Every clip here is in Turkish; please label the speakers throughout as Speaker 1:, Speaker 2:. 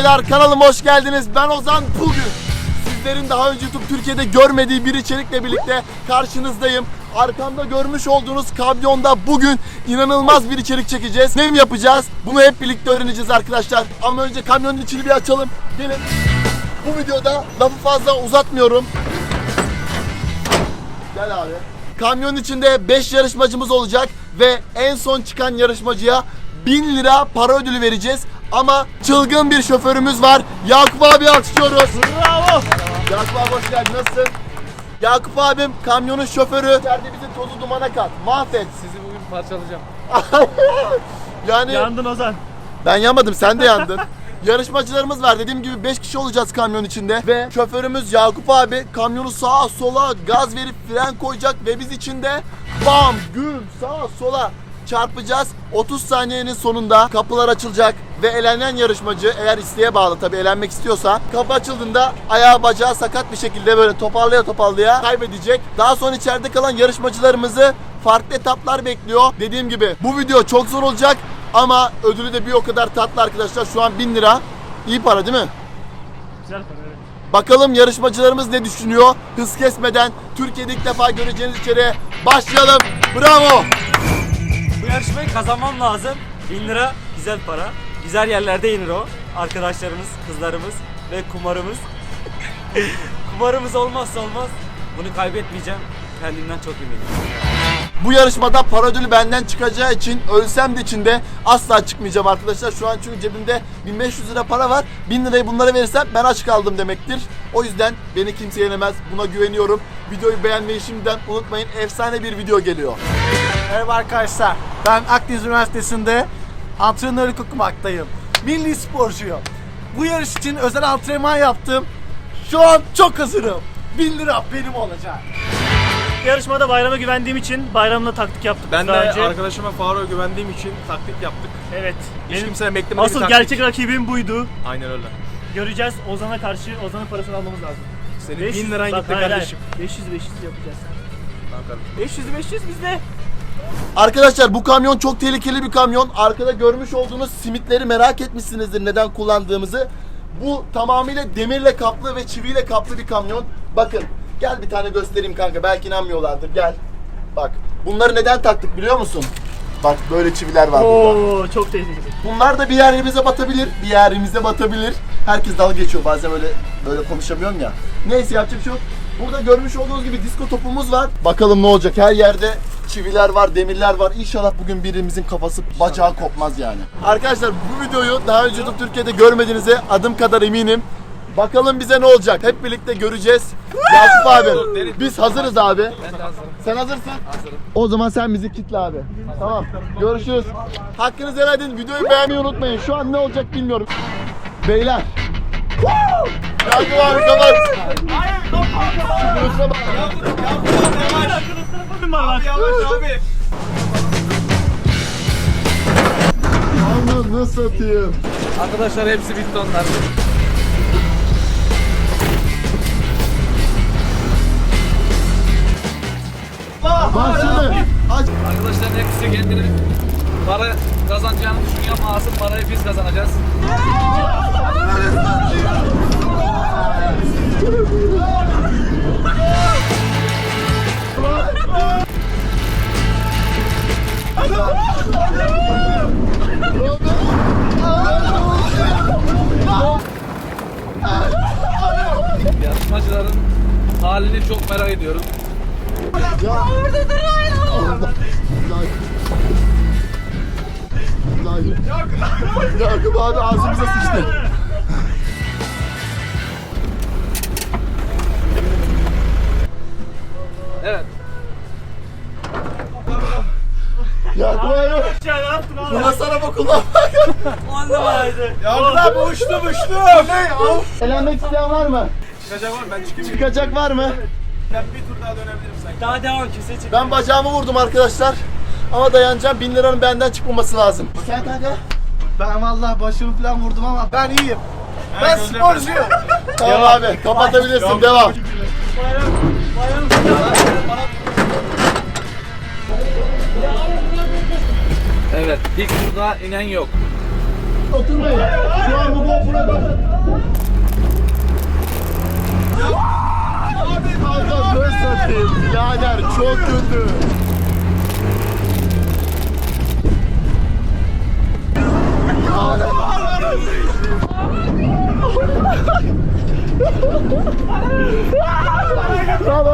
Speaker 1: Baylar kanalıma hoş geldiniz. Ben Ozan bugün sizlerin daha önce YouTube Türkiye'de görmediği bir içerikle birlikte karşınızdayım. Arkamda görmüş olduğunuz kamyonda bugün inanılmaz bir içerik çekeceğiz. Ne yapacağız? Bunu hep birlikte öğreneceğiz arkadaşlar. Ama önce kamyonun içini bir açalım. Gelin. Bu videoda lafı fazla uzatmıyorum. Gel abi. Kamyonun içinde 5 yarışmacımız olacak ve en son çıkan yarışmacıya 1000 lira para ödülü vereceğiz. Ama çılgın bir şoförümüz var. Yakup abi alkışlıyoruz. Bravo. Yakup abi hoş geldin. Nasılsın? Yakup abim kamyonun şoförü. İçeride bizi tozu dumana kat. Mahvet.
Speaker 2: Sizi bugün parçalayacağım.
Speaker 1: yani
Speaker 3: Yandın Ozan.
Speaker 1: ben yanmadım sen de yandın. Yarışmacılarımız var. Dediğim gibi 5 kişi olacağız kamyon içinde. Ve şoförümüz Yakup abi kamyonu sağa sola gaz verip fren koyacak ve biz içinde bam güm sağa sola çarpacağız. 30 saniyenin sonunda kapılar açılacak ve elenen yarışmacı eğer isteğe bağlı tabi elenmek istiyorsa kapı açıldığında ayağı bacağı sakat bir şekilde böyle toparlaya toparlaya kaybedecek. Daha sonra içeride kalan yarışmacılarımızı farklı etaplar bekliyor. Dediğim gibi bu video çok zor olacak ama ödülü de bir o kadar tatlı arkadaşlar. Şu an 1000 lira. İyi para değil mi?
Speaker 3: Güzel para evet.
Speaker 1: Bakalım yarışmacılarımız ne düşünüyor? Hız kesmeden Türkiye'de ilk defa göreceğiniz içeriye başlayalım. Bravo!
Speaker 4: Yarışmayı kazanmam lazım. 1000 lira güzel para. Güzel yerlerde yenir o. Arkadaşlarımız, kızlarımız ve kumarımız. kumarımız olmazsa olmaz. Bunu kaybetmeyeceğim. Kendimden çok eminim.
Speaker 1: Bu yarışmada para ödülü benden çıkacağı için ölsem de içinde asla çıkmayacağım arkadaşlar. Şu an çünkü cebimde 1500 lira para var. 1000 lirayı bunlara verirsem ben aç kaldım demektir. O yüzden beni kimse yenemez. Buna güveniyorum. Videoyu beğenmeyi şimdiden unutmayın. Efsane bir video geliyor.
Speaker 5: Merhaba arkadaşlar. Ben Akdeniz Üniversitesi'nde antrenörlük okumaktayım. Milli sporcuyum. Bu yarış için özel antrenman yaptım. Şu an çok hazırım. 1000 lira benim olacak.
Speaker 3: Yarışmada bayrama güvendiğim için bayramla taktik yaptık.
Speaker 2: Ben de
Speaker 3: daha önce.
Speaker 2: arkadaşıma Faruk'a güvendiğim için taktik yaptık.
Speaker 3: Evet.
Speaker 2: Hiç
Speaker 3: Benim
Speaker 2: kimseden beklemediğim
Speaker 3: asıl
Speaker 2: taktik.
Speaker 3: gerçek rakibim buydu.
Speaker 2: Aynen öyle.
Speaker 3: Göreceğiz. Ozan'a karşı Ozan'ın parasını almamız lazım.
Speaker 2: Senin 1000 liran gitti
Speaker 3: hayır,
Speaker 2: kardeşim.
Speaker 3: hayır. 500 500 yapacağız.
Speaker 2: Tamam kardeşim.
Speaker 3: 500 500 bizde.
Speaker 1: Arkadaşlar bu kamyon çok tehlikeli bir kamyon. Arkada görmüş olduğunuz simitleri merak etmişsinizdir neden kullandığımızı. Bu tamamıyla demirle kaplı ve çiviyle kaplı bir kamyon. Bakın gel bir tane göstereyim kanka belki inanmıyorlardır gel. Bak bunları neden taktık biliyor musun? Bak böyle çiviler var burada.
Speaker 3: Oo çok tehlikeli.
Speaker 1: Bunlar da bir yerimize batabilir, bir yerimize batabilir. Herkes dalga geçiyor bazen öyle böyle konuşamıyorum ya. Neyse yapacak bir şey yok. Burada görmüş olduğunuz gibi disko topumuz var. Bakalım ne olacak. Her yerde çiviler var, demirler var. İnşallah bugün birimizin kafası bacağı kopmaz yani. Arkadaşlar bu videoyu daha önce YouTube Türkiye'de görmediğinize adım kadar eminim. Bakalım bize ne olacak? Hep birlikte göreceğiz. Yakup abi, biz hazırız abi.
Speaker 2: Ben de hazırım.
Speaker 1: Sen hazırsın.
Speaker 2: Hazırım.
Speaker 1: O zaman sen bizi kitle abi. Tamam. Görüşürüz. Hakkınızı helal edin. Videoyu beğenmeyi unutmayın. Şu an ne olacak bilmiyorum. Beyler. Yakup abi kapat. Görüşürüz.
Speaker 3: Bakın var bak.
Speaker 1: Ananı satayım.
Speaker 2: Arkadaşlar hepsi bitti onlar.
Speaker 1: Başladı. Aç.
Speaker 2: Arkadaşlar hepsi kendini para kazanacağını düşünüyor ama asıl parayı biz kazanacağız. Yarışmacıların halini çok merak ediyorum.
Speaker 1: Ya. Orada dur Allah. Yakup. Yakup abi ağzımıza sıçtı.
Speaker 2: Evet.
Speaker 3: Yaptın abi?
Speaker 1: Buna sana bu kullanmak.
Speaker 4: 10 numaraydı.
Speaker 1: Yakup abi uçtum. Elenmek isteyen var mı?
Speaker 2: Çıkacak var ben çıkayım.
Speaker 1: Çıkacak var mı?
Speaker 2: Ben bir tur daha dönebilirim sanki.
Speaker 4: Daha devam çık.
Speaker 1: Ben bacağımı vurdum arkadaşlar. Ama dayanacağım. 1000 liranın benden çıkmaması lazım. Sen kanka?
Speaker 5: Ben vallahi başımı falan vurdum ama ben iyiyim. Ben sporcuyum.
Speaker 1: Tamam abi. Kapatabilirsin. Devam.
Speaker 2: Evet ilk turda inen yok.
Speaker 1: oturmayın. Şu an bu GoPro'da. Kanka böyle satayım. Birader çok kötü. Ya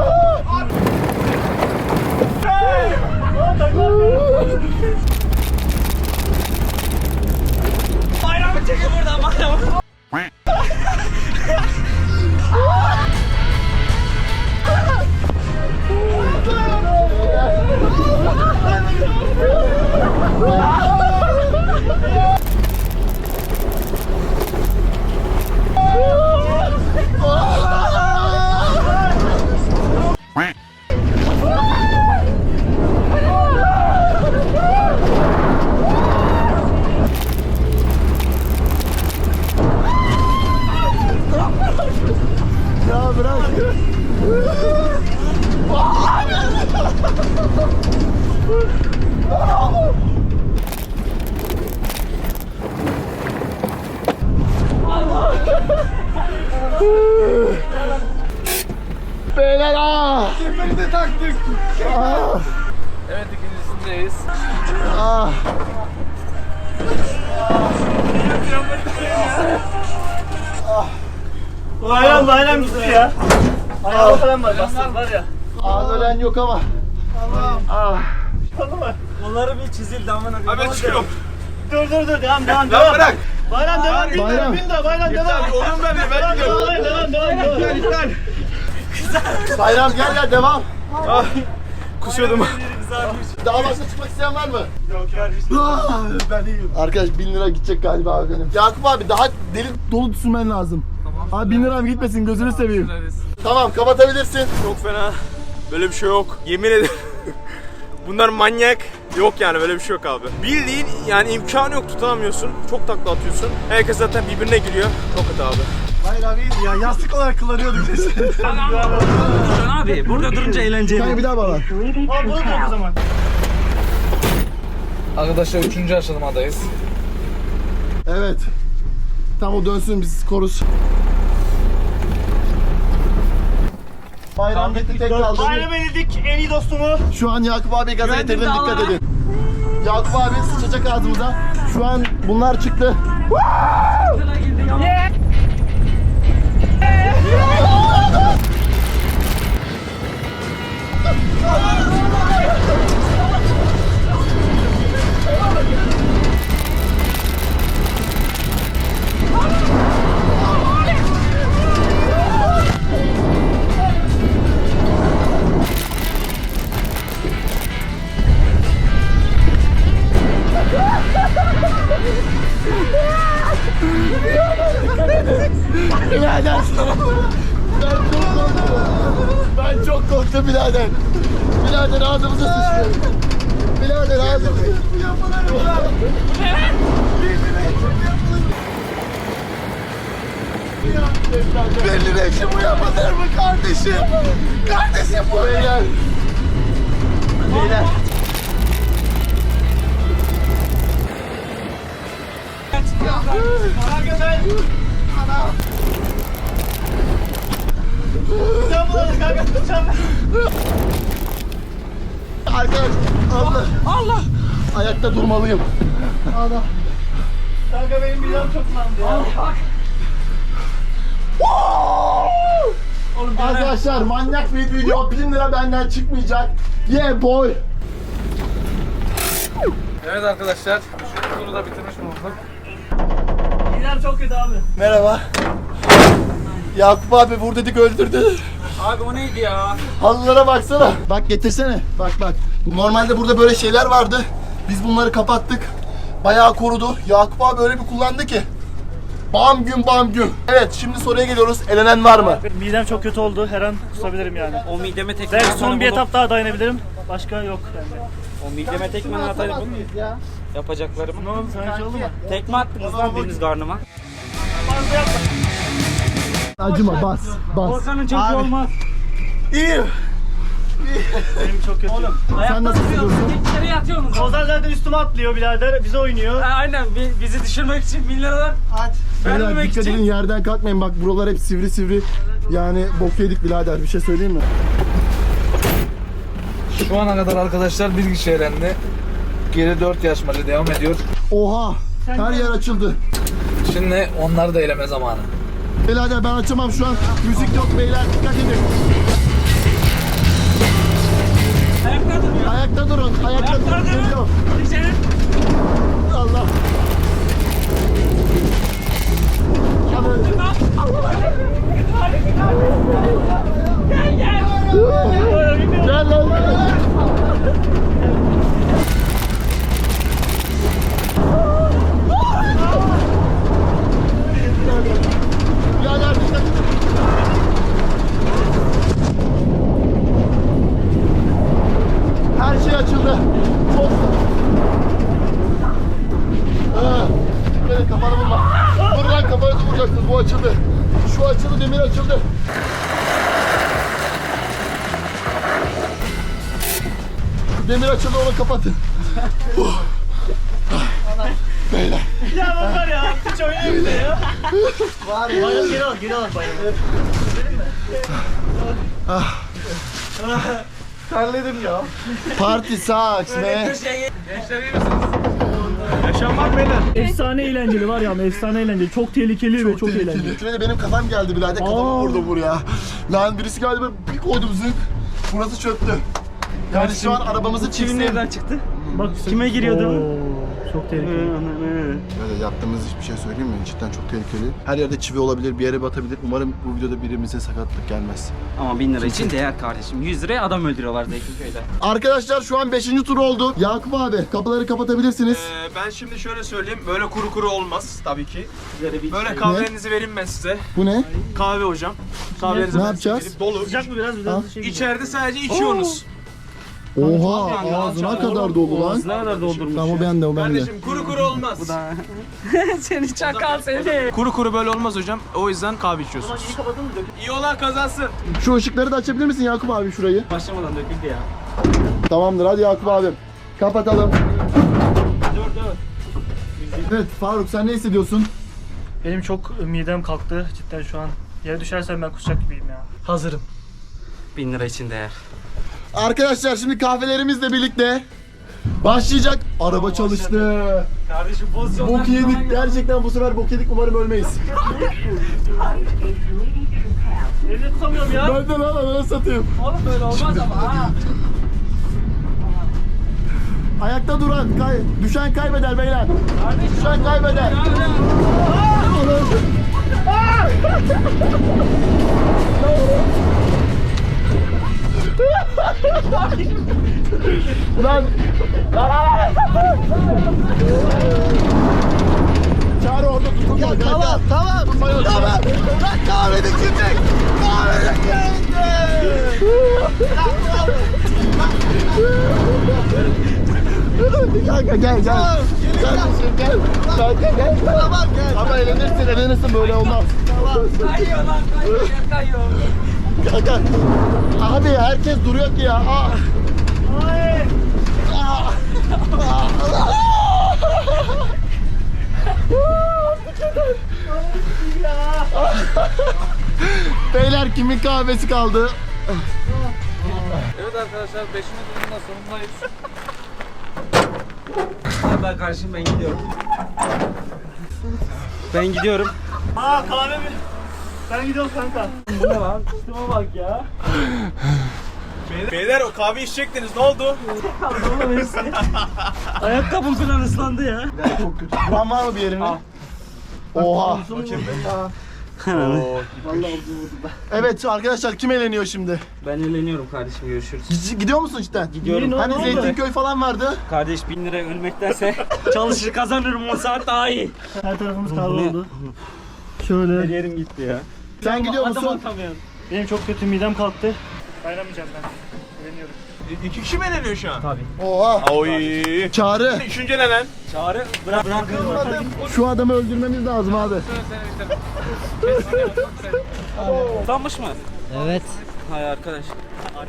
Speaker 1: taktık. Ah!
Speaker 2: Evet ikincisindeyiz.
Speaker 1: Ah!
Speaker 3: Bayram bayram gitti ya. Ayağım falan var. Bastır var ya.
Speaker 1: Ah ölen yok ama. Ah!
Speaker 3: Oldu mu?
Speaker 4: Onları bir çizildi aman abi.
Speaker 2: Abi çıkıyorum.
Speaker 3: Dur dur dur devam devam devam.
Speaker 2: bırak.
Speaker 3: Bayram devam. Bin
Speaker 1: Bayram.
Speaker 3: de bin de bayram devam.
Speaker 2: Oğlum ben de ben
Speaker 3: Devam
Speaker 2: gidiyorum.
Speaker 3: devam devam devam. devam.
Speaker 1: Bayram gel gel devam.
Speaker 2: Kusuyordum.
Speaker 1: Daha başka çıkmak isteyen var mı?
Speaker 3: Yok kardeşim.
Speaker 1: Ah, ben iyiyim. Arkadaş 1000 lira gidecek galiba abi benim. Yakup abi daha deli dolu sürmen lazım. Tamam. Abi 1000 liram gitmesin gözünü seveyim. Tamam kapatabilirsin.
Speaker 6: Çok fena. Böyle bir şey yok. Yemin ederim. Bunlar manyak. Yok yani böyle bir şey yok abi. Bildiğin yani imkanı yok tutamıyorsun. Çok takla atıyorsun. Herkes zaten birbirine giriyor. Çok kötü abi.
Speaker 5: Hayır abi ya yastık olarak kullanıyorduk.
Speaker 4: abi burada durunca eğlenceli.
Speaker 1: Kanka bir daha bağlan.
Speaker 3: Aa bunu dur o zaman.
Speaker 2: Arkadaşlar üçüncü aşamadayız.
Speaker 1: Evet. Tam o dönsün biz koruz. Bayram bitti tek kaldı.
Speaker 3: Bayram edildik en iyi dostumu.
Speaker 1: Şu an Yakup abi gaza getirdim dikkat edin. Yakup abi sıçacak ağzımıza. Şu an bunlar çıktı. Yeah! Birader. Ben çok korktum. Ben çok korktum birader. Birader ağzımıza sıçtı. Birader ağzımıza Belli için bu yapılır mı kardeşim? Kardeşim bu. Beyler. Beyler. Arkadaş Allah. Allah. Ayakta durmalıyım. Allah.
Speaker 3: Kanka benim yanım çok landı ya.
Speaker 1: Arkadaşlar manyak bir video 1000 lira benden çıkmayacak. Yeah boy.
Speaker 2: Evet arkadaşlar. Turu da bitirmiş bulunduk.
Speaker 3: İnan çok kötü abi.
Speaker 1: Merhaba. Yakup abi vur dedik öldürdü.
Speaker 4: Abi o neydi ya?
Speaker 1: Halılara baksana. Bak getirsene. Bak bak. Normalde burada böyle şeyler vardı. Biz bunları kapattık. Bayağı korudu. Yakup abi öyle bir kullandı ki. Bam gün bam gün. Evet şimdi soruya geliyoruz. Elenen var mı?
Speaker 3: Midem çok kötü oldu. Her an kusabilirim yani.
Speaker 4: O mideme tekme
Speaker 3: Belki son bir etap daha dayanabilirim. Başka yok bende.
Speaker 4: O mideme tekme bulup yapacaklarımı.
Speaker 3: Ne oldu oldu mu?
Speaker 4: Tekme attınız lan.
Speaker 3: Fazla yapma.
Speaker 1: Acıma bas. Bas.
Speaker 4: Korkanın çocuğu olmaz.
Speaker 1: İyiyim.
Speaker 3: Benim çok kötü.
Speaker 2: Oğlum
Speaker 1: Sen
Speaker 2: ayakta
Speaker 1: nasıl
Speaker 2: duruyorsun. yere yatıyorsunuz.
Speaker 3: Ozan zaten üstüme atlıyor birader. Bize oynuyor.
Speaker 2: Ha, Aynen bi- bizi düşürmek için bin liralar
Speaker 1: Beyler
Speaker 2: vermemek
Speaker 1: dikkat edin
Speaker 2: için.
Speaker 1: yerden kalkmayın bak buralar hep sivri sivri. Yani bok yedik birader bir şey söyleyeyim mi?
Speaker 2: Şu ana kadar arkadaşlar bir kişi elendi. Geri 4 yarışmacı devam ediyor.
Speaker 1: Oha her yer açıldı.
Speaker 2: Şimdi onları da eleme zamanı.
Speaker 1: Birader ben açamam şu an. Müzik yok beyler dikkat edin.
Speaker 2: Ayakta duruyor.
Speaker 1: Ayakta durun. Ayakta
Speaker 2: Ayakta
Speaker 1: durun.
Speaker 2: durun.
Speaker 1: Geliyor.
Speaker 2: Dışarı.
Speaker 1: Allah. Gel lan. Birader dikkat Her şey açıldı. Çok dikkat et kafanı vurma. Dur lan kafanızı vuracaksınız. Bu açıldı. Şu açıldı, demir açıldı. Demir açıldı, onu kapatın. Beyler.
Speaker 3: Ya ya. Hiç oynuyor bize ya. Var ya. Bayram geri al. Geri al bayramı.
Speaker 5: Terledim ya.
Speaker 1: Party sucks man.
Speaker 2: Gençler iyi misiniz?
Speaker 6: Yaşanmak beyler.
Speaker 3: Efsane eğlenceli var ya. Efsane eğlenceli. Çok tehlikeli ve çok eğlenceli.
Speaker 1: Şuraya benim kafam geldi birader. Kafamı
Speaker 3: Aa.
Speaker 1: vurdu buraya. Lan birisi geldi böyle bir koydum zınk. Burası çöktü. Yani şu an arabamızı çiftsin.
Speaker 4: çıktı?
Speaker 3: Bak
Speaker 4: Kime giriyordu?
Speaker 3: Oo, Çok tehlikeli.
Speaker 1: Böyle yaptığımız hiçbir şey söyleyeyim mi? Cidden çok tehlikeli. Her yerde çivi olabilir, bir yere batabilir. Umarım bu videoda birimize sakatlık gelmez.
Speaker 4: Ama 1000 lira için değer kardeşim. 100 liraya adam öldürüyorlar Zeytinköy'de.
Speaker 1: Arkadaşlar şu an 5. tur oldu. Yakup abi kapıları kapatabilirsiniz.
Speaker 6: Ee, ben şimdi şöyle söyleyeyim. Böyle kuru kuru olmaz tabii ki. Böyle kahvenizi vereyim ben size.
Speaker 1: Bu ne?
Speaker 6: Kahve hocam. Kahvenizi
Speaker 1: Ne
Speaker 6: ben
Speaker 1: yapacağız?
Speaker 6: vereyim. Dolu.
Speaker 3: Sıcak mı biraz? Biraz şey
Speaker 6: İçeride sadece içiyorsunuz.
Speaker 1: Oha ağzına kadar dolu lan.
Speaker 4: Ne kadar doldurmuş
Speaker 1: Tamam o bende o bende.
Speaker 6: Kardeşim kuru kuru olmaz.
Speaker 2: Seni çakal seni.
Speaker 6: Kuru kuru böyle olmaz hocam. O yüzden kahve içiyorsunuz.
Speaker 3: iyi kapadın mı?
Speaker 6: İyi olan kazansın.
Speaker 1: Şu ışıkları da açabilir misin Yakup abi şurayı?
Speaker 4: Başlamadan döküldü ya.
Speaker 1: Tamamdır hadi Yakup abim. Kapatalım. Evet Faruk sen ne hissediyorsun?
Speaker 3: Benim çok midem kalktı cidden şu an. Yere düşersem ben kusacak gibiyim ya. Hazırım.
Speaker 4: 1000 lira için değer.
Speaker 1: Arkadaşlar şimdi kahvelerimizle birlikte başlayacak. Araba çalıştı.
Speaker 2: Kardeşim pozisyonlar.
Speaker 1: Bok yedik. Gerçekten bu sefer bok yedik. Umarım ölmeyiz.
Speaker 3: Evde tutamıyorum ya.
Speaker 1: Ben de lan ananı satayım.
Speaker 2: Oğlum böyle olmaz ama ha.
Speaker 1: Ayakta duran, kay düşen kaybeder beyler.
Speaker 2: Kardeşim.
Speaker 1: Düşen kaybeder. Lan. Çağrı orada tutun. Ya, tamam, tamam. Tamam. Lan kahve dökülecek. Kahve dökülecek. Kanka gel gel. Kardeşim gel. Kanka gel. Tamam gel. Ama eğlenirsin eğlenirsin böyle olmaz.
Speaker 2: Kayıyor lan kayıyor. Kayıyor.
Speaker 1: Kanka. Abi herkes duruyor ki ya. Aa. Beyler kimin kahvesi kaldı?
Speaker 2: Evet arkadaşlar 5. turunda sonundayız.
Speaker 4: Ben kardeşim ben gidiyorum. Ben gidiyorum.
Speaker 3: Aa kahve mi? Ben gidiyorum kanka.
Speaker 4: Bu ne lan? Üstüme bak ya.
Speaker 6: Beyler, beyler o kahve içecektiniz. Ne oldu?
Speaker 4: Ayakkabım falan ıslandı ya.
Speaker 1: Çok kötü. Buran var mı bir yerine? Oha.
Speaker 6: Oo.
Speaker 1: Evet arkadaşlar kim eğleniyor şimdi?
Speaker 4: Ben eğleniyorum kardeşim görüşürüz.
Speaker 1: Gidiyor gidiyor musun cidden?
Speaker 4: Gidiyorum.
Speaker 1: Hani
Speaker 3: oldu?
Speaker 1: Zeytinköy falan vardı.
Speaker 4: Kardeş 1000 lira ölmektense çalışır kazanırım 10 saat daha iyi.
Speaker 3: Her tarafımız
Speaker 4: Ne?
Speaker 3: kavruldu. Şöyle.
Speaker 4: Yerim gitti ya.
Speaker 1: Sen gidiyor musun?
Speaker 4: atamıyorum.
Speaker 3: Benim çok kötü midem kalktı. Dayanamayacağım ben. Güveniyorum.
Speaker 6: İki kişi mi eleniyor şu an?
Speaker 1: Oha.
Speaker 6: Oy.
Speaker 1: Çağrı.
Speaker 6: Üçüncü elenen.
Speaker 4: Çağrı bırak bırak.
Speaker 1: Şu adamı öldürmemiz lazım abi.
Speaker 4: Utanmış mı?
Speaker 7: Evet.
Speaker 4: Hay arkadaş.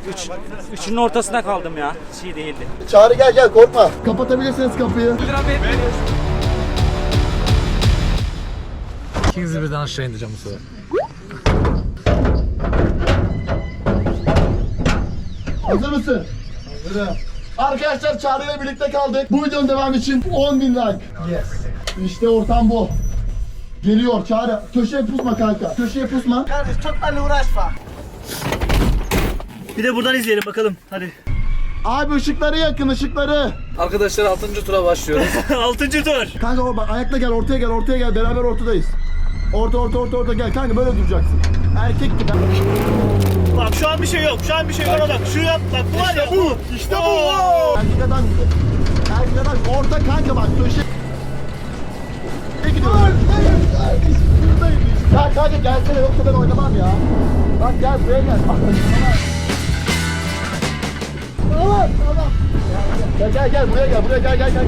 Speaker 4: Üç, üçünün ortasına kaldım ya. Şey değildi.
Speaker 1: Çağrı gel gel korkma. Kapatabilirsiniz kapıyı.
Speaker 2: İkinizi birden aşağı indireceğim bu sefer.
Speaker 1: Hazır mısın? Hazırım. Arkadaşlar Çağrı ile birlikte kaldık. Bu videonun devamı için 10 bin like. Yes. İşte ortam bu. Geliyor Çağrı. Köşeye pusma kanka. Köşeye pusma.
Speaker 5: Kardeş çok benimle uğraşma.
Speaker 3: Bir de buradan izleyelim bakalım. Hadi.
Speaker 1: Abi ışıkları yakın ışıkları.
Speaker 2: Arkadaşlar 6. tura başlıyoruz.
Speaker 3: Altıncı tur.
Speaker 1: Kanka o bak ayakta gel ortaya gel ortaya gel beraber ortadayız. Orta orta orta orta gel kanka böyle duracaksın. Erkek gibi.
Speaker 3: Bak şu an bir şey yok. Şu an bir şey yok. Bak şu yap. Bak bu var ya. Bu. İşte bu.
Speaker 1: Erkek adam gibi. Erkek adam orta kanka bak köşe. Ne gidiyorsun? Ya kanka gelsene yoksa ben oynamam ya. Bak gel buraya gel. Bak, Tamam tamam. Gel gel gel buraya gel buraya gel gel gel.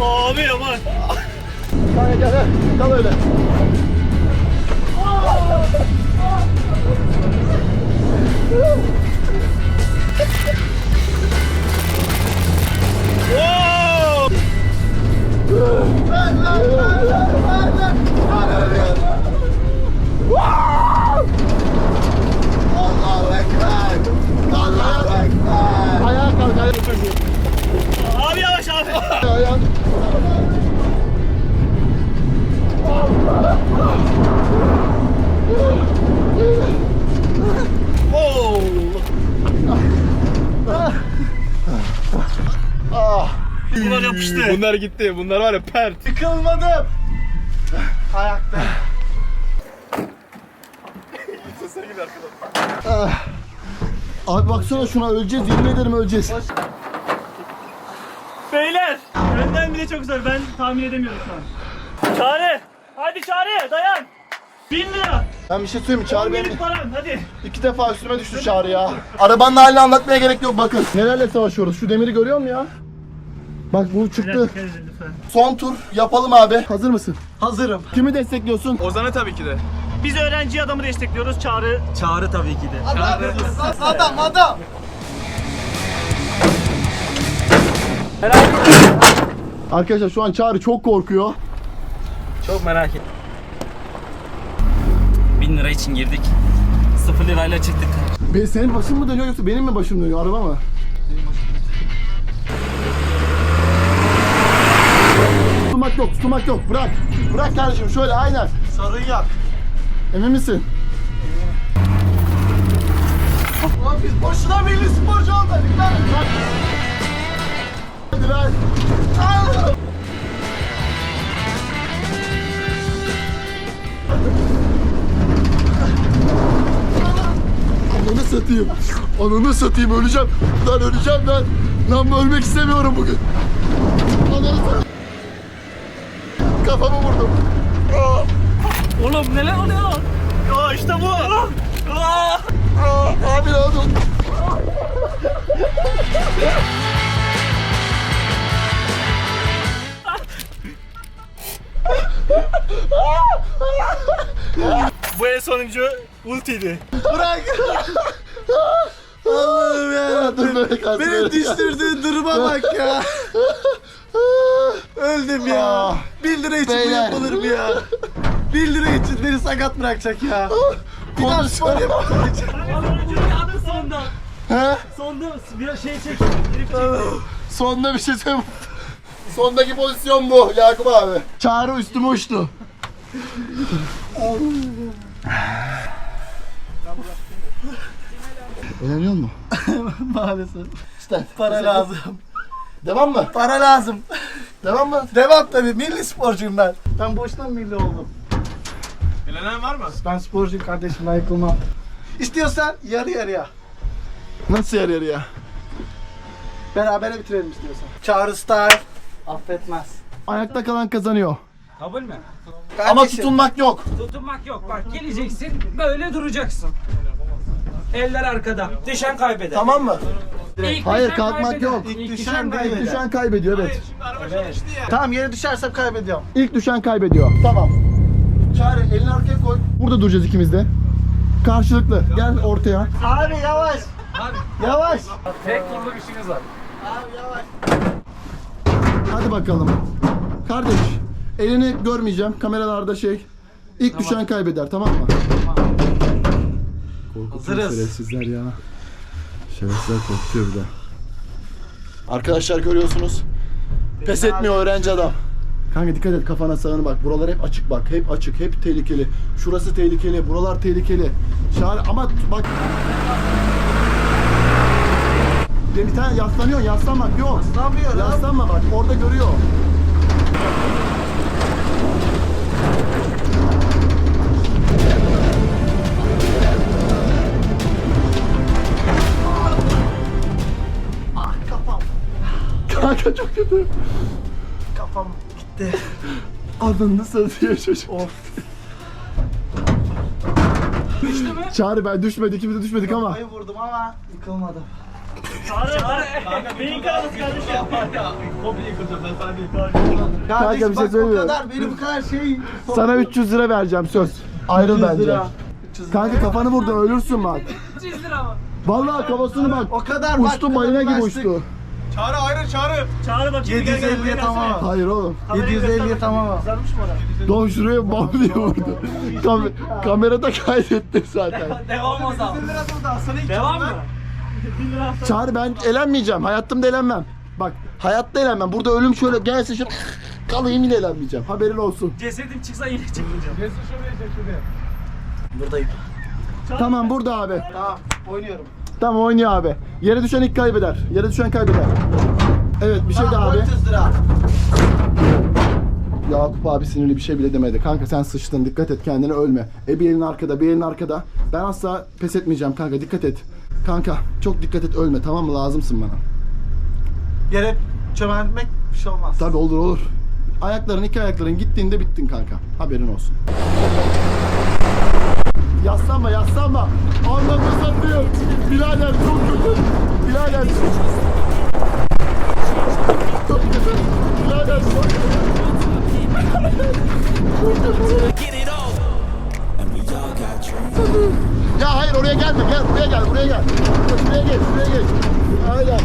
Speaker 3: Abi aman.
Speaker 1: Kanka gel gel. Kal öyle. Allahu Ekber. Allahu Ekber. Ayağa Ayağa.
Speaker 3: Bunlar yapıştı.
Speaker 6: Bunlar gitti. Bunlar var ya pert.
Speaker 5: Yıkılmadım. Ayakta.
Speaker 1: Abi baksana şuna öleceğiz yemin ederim öleceğiz.
Speaker 3: Beyler. Önden bile çok zor. Ben tahmin edemiyorum şu an. Çare. Hadi çare. Dayan. Bin lira.
Speaker 1: Ben bir şey söyleyeyim mi? Çağrı
Speaker 3: 10
Speaker 1: benim.
Speaker 3: Hadi.
Speaker 1: iki defa üstüme düştü Çağrı ya. Arabanın halini anlatmaya gerek yok bakın. Nelerle savaşıyoruz? Şu demiri görüyor musun ya? Bak bu çıktı. Son tur yapalım abi. Hazır mısın?
Speaker 5: Hazırım.
Speaker 1: Kimi destekliyorsun?
Speaker 6: Ozan'ı tabii ki de.
Speaker 3: Biz öğrenci adamı destekliyoruz. Çağrı.
Speaker 4: Çağrı tabii ki de.
Speaker 5: Adam adam.
Speaker 1: Arkadaşlar şu an Çağrı çok korkuyor.
Speaker 4: Çok merak ettim. 1000 lira için girdik. 0 lirayla çıktık.
Speaker 1: Be, senin başın mı dönüyor yoksa benim mi başım dönüyor? Araba mı? Tutmak yok, tutmak yok. Bırak. Bırak kardeşim şöyle aynen.
Speaker 5: Sorun yok.
Speaker 1: Emin misin?
Speaker 5: Ulan biz boşuna milli sporcu olmadık lan.
Speaker 1: Hadi ver. Ananı satayım. Ananı satayım öleceğim. Lan öleceğim lan. Lan ben ölmek istemiyorum bugün. Ananı satayım. Kafamı vurdum. Aa,
Speaker 3: Oğlum neler oluyor? Ya işte bu. Aa!
Speaker 1: aa, abi ne oldu?
Speaker 3: Bu en sonuncu ultiydi.
Speaker 5: Bırak. Allah'ım ya.
Speaker 1: Dur böyle kalsın.
Speaker 5: Beni düşürdüğün duruma bak ya. Öldüm ya.
Speaker 1: Ah.
Speaker 5: 1 lira için bu
Speaker 1: Beyler.
Speaker 5: yapılır mı ya? 1 lira için beni sakat bırakacak ya. Bir daha spor
Speaker 1: Konuşma.
Speaker 5: yapamayacak.
Speaker 3: Adı sonda.
Speaker 1: He?
Speaker 3: Sonda bir şey çek. Herif çek.
Speaker 1: Sonunda bir şey söyleyeyim. Sondaki pozisyon bu Yakup abi. Çağrı üstüme uçtu. Eğleniyor mu?
Speaker 5: Maalesef.
Speaker 1: İşte.
Speaker 5: Para lazım.
Speaker 1: Devam mı?
Speaker 5: Para lazım.
Speaker 1: Devam mı?
Speaker 5: Devam tabii. Milli sporcuyum ben. Ben boşuna milli oldum.
Speaker 6: Elenen var mı?
Speaker 5: Ben sporcuyum kardeşim. Ben yıkılmam. İstiyorsan yarı yarıya.
Speaker 1: Nasıl yer yer ya?
Speaker 5: Berabere bitirelim istiyorsan. Çağrı Style. Affetmez.
Speaker 1: Ayakta kalan kazanıyor.
Speaker 4: Kabul mü?
Speaker 1: Ama
Speaker 5: Kardeşim,
Speaker 1: tutunmak yok.
Speaker 4: Tutunmak yok. Bak geleceksin böyle duracaksın. Eller arkada. Düşen kaybeder.
Speaker 1: Tamam mı?
Speaker 4: İlk
Speaker 1: Hayır
Speaker 4: düşen
Speaker 1: kalkmak
Speaker 4: kaybeder.
Speaker 1: yok.
Speaker 5: İlk
Speaker 4: İlk
Speaker 5: düşen
Speaker 4: düşen
Speaker 5: değil.
Speaker 4: kaybeder.
Speaker 1: Düşen kaybediyor evet.
Speaker 6: Şimdi araba çalıştı ya.
Speaker 5: Tamam yere düşersem kaybediyorum.
Speaker 1: İlk düşen kaybediyor. Tamam. Çağrı elini arkaya koy. Burada duracağız ikimiz de. Karşılıklı. Gel ortaya.
Speaker 5: Abi yavaş.
Speaker 2: Hadi.
Speaker 5: Yavaş.
Speaker 2: Tek turluk işiniz var.
Speaker 1: Hadi bakalım. Kardeş, elini görmeyeceğim. Kameralarda şey. İlk düşen kaybeder, tamam mı?
Speaker 5: Hazırız.
Speaker 1: Şerefsizler ya. Şerefsizler korkutuyor bir de. Arkadaşlar görüyorsunuz. Pes etmiyor öğrenci adam. Kanka dikkat et kafana sağına bak. Buralar hep açık bak. Hep açık, hep tehlikeli. Şurası tehlikeli, buralar tehlikeli. Şahane ama bak. Bir bir tane yaslanıyorsun, yaslanmak yok.
Speaker 5: Yaslanmıyorum.
Speaker 1: Yaslanma bak, orada görüyor. Kanka çok kötü.
Speaker 5: Kafam gitti.
Speaker 1: Adını satıyor çocuk.
Speaker 5: Of.
Speaker 1: Çağrı ben düşmedi, ikimiz de düşmedik ama.
Speaker 5: Kafayı vurdum ama yıkılmadım.
Speaker 3: Çağrı. Çağrı. Beyin kanalısı kardeşim.
Speaker 5: Kardeş
Speaker 1: bir şey
Speaker 5: bak o
Speaker 1: söylemiyorum.
Speaker 5: kadar beni bu kadar şey...
Speaker 1: Sana 300 lira vereceğim söz. Ayrıl
Speaker 5: 300
Speaker 1: bence.
Speaker 5: lira. 300 lira.
Speaker 1: Kanka kafanı vurdun ölürsün bak. 300 lira mı? Vallahi kafasını bak.
Speaker 5: O kadar
Speaker 1: Uçtu
Speaker 5: bak,
Speaker 1: balina gibi uçtu.
Speaker 6: Çağrı ayrı çağrı.
Speaker 3: Çağrı gel,
Speaker 5: 750'ye
Speaker 3: gelsene.
Speaker 5: tamam.
Speaker 1: Hayır oğlum.
Speaker 3: Kamerayı
Speaker 5: 750'ye
Speaker 3: göster
Speaker 5: tamam.
Speaker 3: Kızarmış mı orada?
Speaker 1: Don şuraya bam diye vurdu. Kam- kamerada kaydetti zaten.
Speaker 4: Devam o zaman. Devam mı?
Speaker 3: 1 lira.
Speaker 1: Çağrı ben elenmeyeceğim. Hayatımda elenmem. Bak hayatta elenmem. Burada ölüm şöyle gelsin şöyle kalayım yine elenmeyeceğim. Haberin olsun.
Speaker 4: Cesedim çıksa yine çekileceğim.
Speaker 5: Buradayım.
Speaker 1: Tamam burada abi.
Speaker 5: Tamam oynuyorum.
Speaker 1: Tamam oynuyor abi. Yere düşen ilk kaybeder. Yere düşen kaybeder. Evet bir şey
Speaker 5: Tamam,
Speaker 1: abi.
Speaker 5: 300 lira.
Speaker 1: Yakup abi sinirli bir şey bile demedi. Kanka sen sıçtın dikkat et kendine ölme. E bir elin arkada bir elin arkada. Ben asla pes etmeyeceğim kanka dikkat et. Kanka çok dikkat et ölme tamam mı lazımsın bana.
Speaker 5: Yere çömelmek bir şey olmaz.
Speaker 1: Tabi olur olur. Ayakların iki ayakların gittiğinde bittin kanka. Haberin olsun. Yaslanma yaslanma. Anlamı satıyor. Birader çok kötü. Birader çok kötü. Birader çok kötü. Ya hayır oraya gelme gel buraya gel buraya gel. Şuraya geç şuraya geç. Aynen.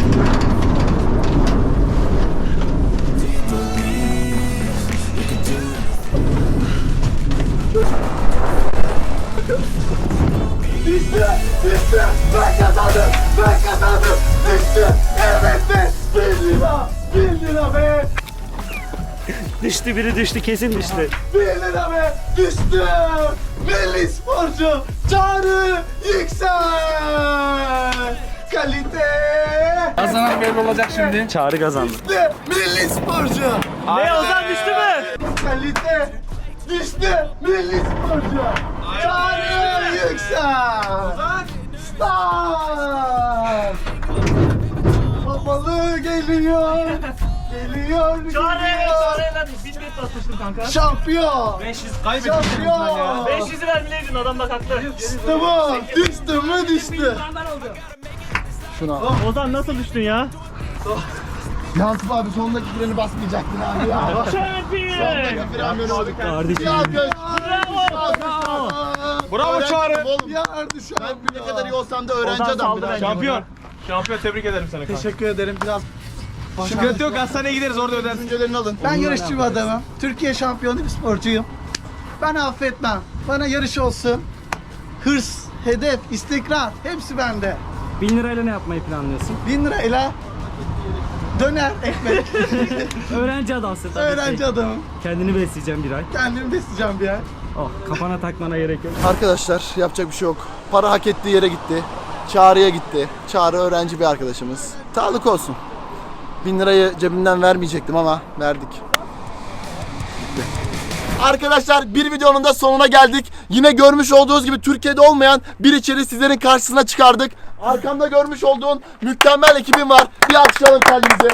Speaker 1: Düştü, düştü. Ben kazandım, ben kazandım. Düştü, evet be. Bir lira, bir lira be.
Speaker 3: Düştü biri düştü kesin düştü.
Speaker 1: Bir lira be. Düştü. Milli sporcu Çağrı Yüksel. Kalite.
Speaker 2: Kazanan belli olacak şimdi.
Speaker 3: Çağrı kazandı.
Speaker 1: Düştü. Milli sporcu.
Speaker 3: Ne Ozan düştü mü?
Speaker 1: Kalite. Düştü. Milli sporcu. Çağrı Yüksel. Star. Babalı geliyor. Geliyor.
Speaker 3: Çağrı.
Speaker 1: geliyor.
Speaker 3: Çağrı lan. Bir bet basmıştım kanka.
Speaker 1: Şampiyon.
Speaker 4: 500
Speaker 1: Şampiyon.
Speaker 3: 500'ü vermeliydin adam bak haklı.
Speaker 1: İşte bu. Düştü mü düştü. Şuna.
Speaker 3: Ozan nasıl düştün ya?
Speaker 1: Yansıp abi sondaki freni basmayacaktın abi ya.
Speaker 3: Şampiyon.
Speaker 1: Fren böyle oldu.
Speaker 3: Kardeşim.
Speaker 1: Bir.
Speaker 3: Bravo.
Speaker 1: Öğrenci
Speaker 6: Çağrı.
Speaker 1: oğlum.
Speaker 5: Yardı
Speaker 1: Ben ne kadar iyi olsam da öğrenci
Speaker 3: Ozan
Speaker 1: adam
Speaker 3: saldı
Speaker 1: biraz.
Speaker 3: bence.
Speaker 6: Şampiyon. Şampiyon tebrik ederim seni.
Speaker 5: Teşekkür ederim biraz.
Speaker 6: Sıkıntı yok hastaneye gideriz orada ödersin.
Speaker 1: Düşüncelerini alın.
Speaker 5: Ben yarışçı bir adamım. Türkiye şampiyonu bir sporcuyum. Ben affetmem. Bana yarış olsun. Hırs, hedef, istikrar hepsi bende.
Speaker 4: 1000 lirayla ne yapmayı planlıyorsun?
Speaker 5: 1000 lirayla döner ekmek.
Speaker 4: Öğrenci adamsın tabii
Speaker 5: Öğrenci adamım.
Speaker 4: Kendini besleyeceğim bir ay.
Speaker 5: Kendimi besleyeceğim bir ay.
Speaker 4: Oh kafana takmana gerek yok.
Speaker 1: Arkadaşlar yapacak bir şey yok. Para hak ettiği yere gitti. Çağrı'ya gitti. Çağrı öğrenci bir arkadaşımız. Sağlık olsun. Bin lirayı cebimden vermeyecektim ama verdik. Gitti. Arkadaşlar bir videonun da sonuna geldik. Yine görmüş olduğunuz gibi Türkiye'de olmayan bir içeri sizlerin karşısına çıkardık. Arkamda görmüş olduğun mükemmel ekibim var. Bir alkışlayalım kendimize.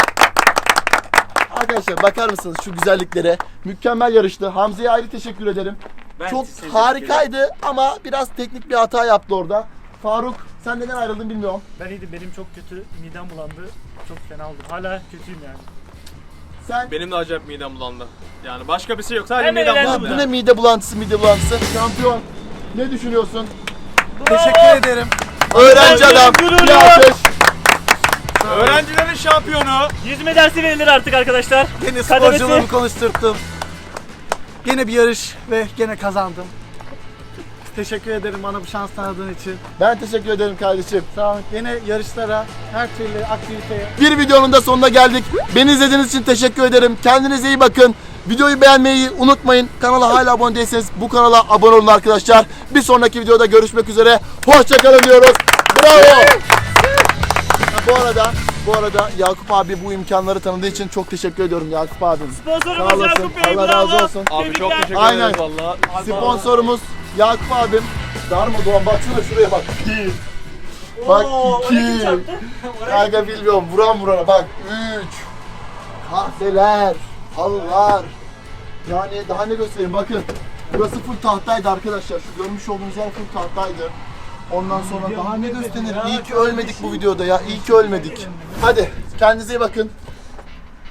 Speaker 1: Arkadaşlar bakar mısınız şu güzelliklere? Mükemmel yarıştı. Hamza'ya ayrı teşekkür ederim.
Speaker 4: Ben
Speaker 1: Çok harikaydı ama biraz teknik bir hata yaptı orada. Faruk sen neden ayrıldın bilmiyorum.
Speaker 3: Ben iyiydim benim çok kötü midem bulandı. Çok fena oldum. Hala kötüyüm yani.
Speaker 1: Sen
Speaker 6: Benim de acayip midem bulandı. Yani başka bir şey yok. Sadece
Speaker 3: Hemen
Speaker 6: midem bulandı.
Speaker 1: bu ne mide bulantısı mide bulantısı. Şampiyon. Ne düşünüyorsun?
Speaker 5: Teşekkür ederim.
Speaker 1: Öğrenci adam. Bir alkış.
Speaker 6: Öğrencilerin şampiyonu.
Speaker 3: Yüzme dersi verilir artık arkadaşlar. Kademesi.
Speaker 5: sporculuğumu konuşturttum. Yine bir yarış ve gene kazandım. Teşekkür ederim bana bu şans tanıdığın için.
Speaker 1: Ben teşekkür ederim kardeşim.
Speaker 5: Sağ olun. Yine yarışlara, her türlü aktiviteye
Speaker 1: Bir videonun da sonuna geldik. Beni izlediğiniz için teşekkür ederim. Kendinize iyi bakın. Videoyu beğenmeyi unutmayın. Kanala hala abone değilseniz bu kanala abone olun arkadaşlar. Bir sonraki videoda görüşmek üzere. Hoşçakalın diyoruz. Bravo. Bu arada bu arada Yakup abi bu imkanları tanıdığı için çok teşekkür ediyorum Yakup abim.
Speaker 3: Sponsorumuz
Speaker 1: olasın.
Speaker 3: Yakup Bey.
Speaker 1: Allah
Speaker 3: bravo.
Speaker 1: razı olsun.
Speaker 2: Abi çok
Speaker 3: Tebrikler.
Speaker 2: teşekkür
Speaker 1: Aynen.
Speaker 2: ederiz valla.
Speaker 1: Sponsorumuz Yakup abim. Darmadağın baksana şuraya bak. Bir. Bak
Speaker 3: Oo,
Speaker 1: iki.
Speaker 3: oraya kim çarptı?
Speaker 1: Kanka bilmiyorum vuran vurana bak 3 kahveler, halılar yani daha ne göstereyim bakın burası full tahtaydı arkadaşlar şu görmüş olduğunuz yer full tahtaydı ondan sonra daha ne gösterir? İyi ki ölmedik bu videoda ya iyi ki ölmedik. Hadi kendinize iyi bakın.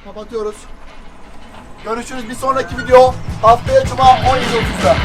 Speaker 1: Kapatıyoruz. Görüşürüz bir sonraki video. Haftaya cuma 17.30'da